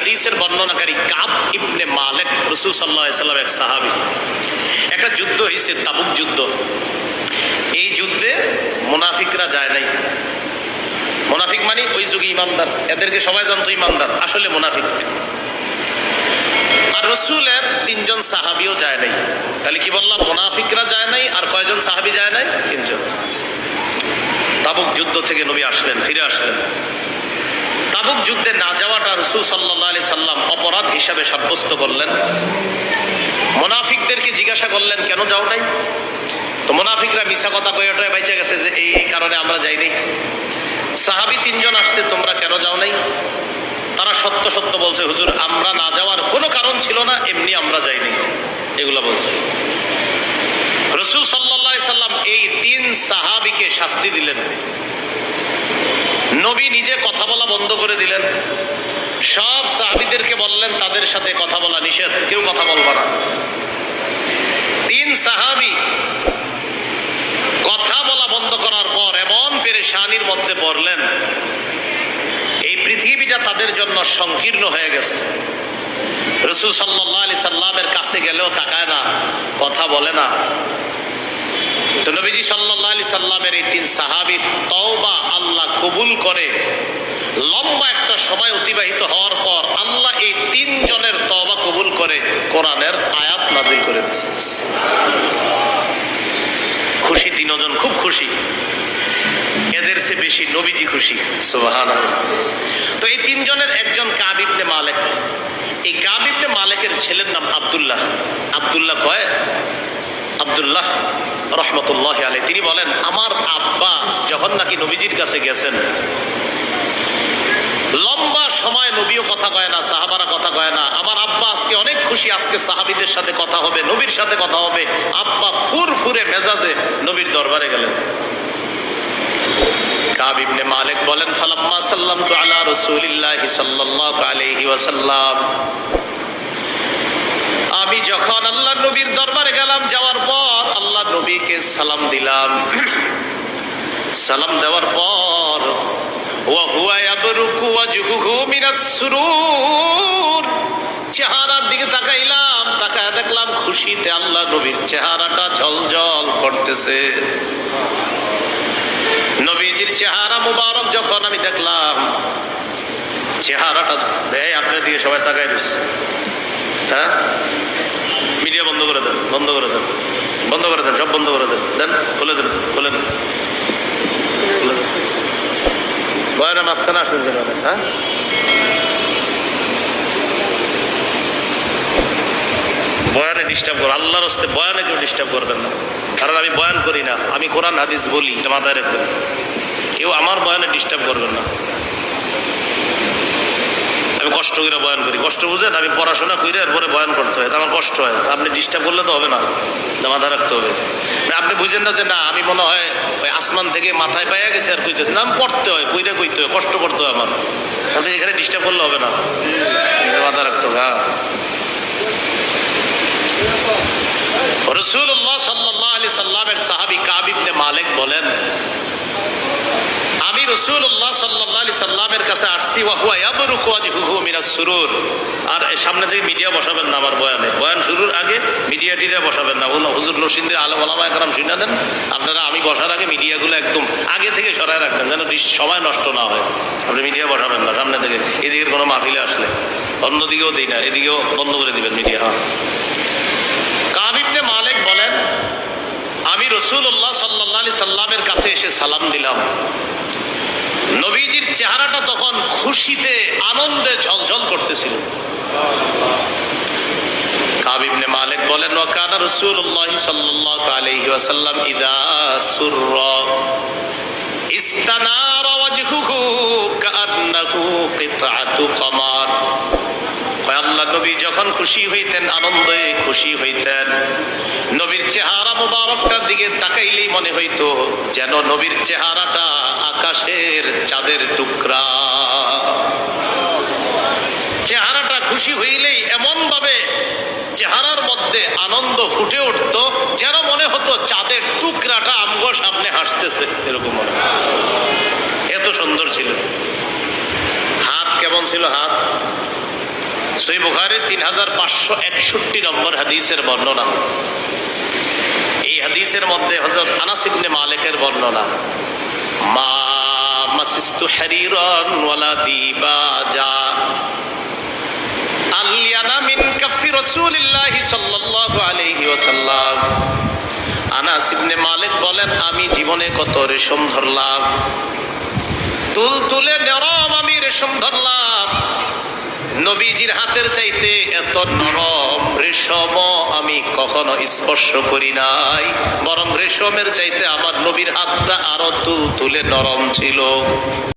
হাদিসের বর্ণনাকারী কাব ইবনে মালেক, রসুল সাল্লাহ সাল্লাম এক সাহাবি। একটা যুদ্ধ হয়েছে তাবুক যুদ্ধ। এই যুদ্ধে মুনাফিকরা যায় নাই। মুনাফিক মানে ওই যুগে ইমানদার। এদেরকে সবাই জানতো ইমানদার, আসলে মুনাফিক। আর রসুলের তিনজন সাহাবিও যায় নাই। তাহলে কি বললাম, মুনাফিকরা যায় নাই আর কয়জন সাহাবি যায় নাই? তিনজন। তাবুক যুদ্ধ থেকে নবী আসলেন, ফিরে আসলেন। তাবুক যুদ্ধে না যাওয়াটা রসুল সাল্লাহ আলি সাল্লাম অপরাধ হিসাবে সাব্যস্ত করলেন। মোনাফিকদেরকে জিজ্ঞাসা করলেন, কেন যাও নাই? তো মোনাফিকরা মিশা কথা কয়ে ওটাই বাইচে গেছে যে, এই এই কারণে আমরা যাই নাই সাহাবি তিনজন আসছে, তোমরা কেন যাও নাই? তারা সত্য সত্য বলছে, হুজুর, আমরা না যাওয়ার কোনো কারণ ছিল না, এমনি আমরা যাইনি। এগুলো বলছে। রসুল সাল্লাহ সাল্লাম এই তিন সাহাবিকে শাস্তি দিলেন। নবী নিজে কথা বলা বন্ধ করে দিলেন। সব সাহাবিদেরকে বললেন, তাদের সাথে কথা বলা নিষেধ, কেউ কথা বলব না। তিন সাহাবি কথা বলা বন্ধ করার পর এমন পেরেশানির মধ্যে পড়লেন, এই পৃথিবীটা তাদের জন্য সংকীর্ণ হয়ে গেছে। রসুল সাল্লাহ আলি সাল্লামের কাছে গেলেও তাকায় না, কথা বলে না। তো নবীজি সাল্লাহ আলি সাল্লামের এই তিন সাহাবির কবুল করে। লম্বা একটা সময় অতিবাহিত হওয়ার পর আল্লাহ এই তিনজনের তওবা কবুল করে কোরআনের আয়াত নাজিল করে দিচ্ছে খুশি তিনজন, খুব খুশি। এদের সে বেশি নবীজি খুশি। সুবহান তো এই তিনজনের একজন কাবিবনে মালেক। এই কাবিবনে মালেকের ছেলের নাম আব্দুল্লাহ। আব্দুল্লাহ কয়? আব্দুল্লাহ রহমতুল্লাহ আলী তিনি বলেন, আমার আব্বা যখন নাকি নবীজির কাছে গেছেন, লম্বা সময় নবীও কথা কয় না, সাহাবারা কথা কয় না, আমার আব্বা আজকে অনেক খুশি, আজকে সাহাবিদের সাথে কথা হবে, নবীর সাথে কথা হবে। আব্বা ফুর ফুরে মেজাজে নবীর দরবারে গেলেন। কাব মালিক বলেন, ফালাম্মা সাল্লামতু আলা রাসূলিল্লাহি সাল্লাল্লাহু আলাইহি ওয়াসাল্লাম। আমি যখন আল্লাহ নবীর দরবারে গেলাম, যাওয়ার পর আল্লাহ নবীকে সালাম দিলাম। সালাম দেওয়ার পর চেহারার দিকে তাকাইলাম, তাকায় দেখলাম খুশিতে আল্লাহ নবীর চেহারাটা করতেছে। নবীজির চেহারা মুবারক যখন আমি দেখলাম, চেহারাটা এই আপনার দিকে সবাই তাকাই দিচ্ছে হ্যাঁ? মিডিয়া বন্ধ করে দেন, বন্ধ করে দেন, বন্ধ করে দেন, সব বন্ধ করে দেন দেন, খুলে দেন খুলেন মাঝখানে হ্যাঁ? বয়ানে ডিস্টার্ব করো, আল্লাহর হস্তে বয়ানে কেউ ডিস্টার্ব করবেন না। কারণ আমি বয়ান করি না, আমি কোরআন, হাদিস বলি, এটা মাথায় রাখবেন। কেউ আমার বয়ানে ডিস্টার্ব করবেন না। কষ্ট করে বয়ান করি। কষ্ট বুঝেন, আমি পড়াশোনা করে এরপরে বয়ান করতে হয়। আমার কষ্ট হয়। আপনি ডিস্টার্ব করলে তো হবে না। মাথায় রাখতে হবে। আপনি বুঝেন না যে, না, আমি মনে হয় ওই আসমান থেকে মাথায় পাইয়া গেছে আর কইতেছি না। আমি পড়তে হয়, কইরে কইতে হয়, কষ্ট করতে হয় আমার। আপনি এখানে ডিস্টার্ব করলে হবে না। মাথায় রাখতে হবে হ্যাঁ। রসুল্লাহ সাল্লাহ আলি সাল্লামের সাহাবি কাবিবনে মালিক বলেন রসুল্লাহ সাল্লাহ আলি সাল্লামের কাছে আসছি না আমি বসার আগে মিডিয়াগুলো একদম আগে থেকে সরায় রাখবেন, যেন সময় নষ্ট না হয়। আপনি মিডিয়া বসাবেন না সামনে থেকে। এদিকের কোনো মাহফিলে আসলে। অন্যদিকেও দিই না, এদিকেও বন্ধ করে দিবেন মিডিয়া হ্যাঁ। কাবিবনে মালিক বলেন, আমি রসুল্লাহ সাল্লাহ সাল্লামের কাছে এসে সালাম দিলাম। নবীজির চেহারাটা তখন খুশিতে, আনন্দে ঝলঝল করতেছিল। কাবিবনে মালিক বলেন ওয়াকানা রাসূলুল্লাহ সাল্লাল্লাহু আলাইহি ওয়াসাল্লাম ইদা সুররা ওয়াজহুহু কাআন্নাহু কিতআতু কামার। আল্লাহ নবী যখন খুশি হইতেন, আনন্দে খুশি হইতেন, নবীর চেহারা মুবারকটার দিকে তাকাইলেই মনে হইতো যেন নবীর চেহারাটা আকাশের চাঁদের টুকরা। চেহারাটা খুশি হইলেই এমন ভাবে চেহারার মধ্যে আনন্দ ফুটে উঠত যেন মনে হতো চাঁদের টুকরাটা আমগো সামনে হাসতেছে, এরকম মনে এত সুন্দর ছিল। হাত কেমন ছিল হাত? সই বুখারের তিন হাজার পাঁচশো একষট্টি নম্বর হাদিসের বর্ণনা। এই হাদিসের মধ্যে হজরত আনাস ইবনে মালিকের বর্ণনা, মা ওয়ালা মিন কাফি সাল্লাল্লাহু আলাইহি ওয়াসাল্লাম। আনাস ইবনে মালিক বলেন, আমি জীবনে কত রেশম ধরলাম। তুল তুলে নরম আমি রেশম ধরলাম। নবীজির হাতের চাইতে এত নরম রেশম আমি কখনো স্পর্শ করি নাই। বরং রেশমের চাইতে আমার নবীর হাতটা আরও তুল তুলে নরম ছিল।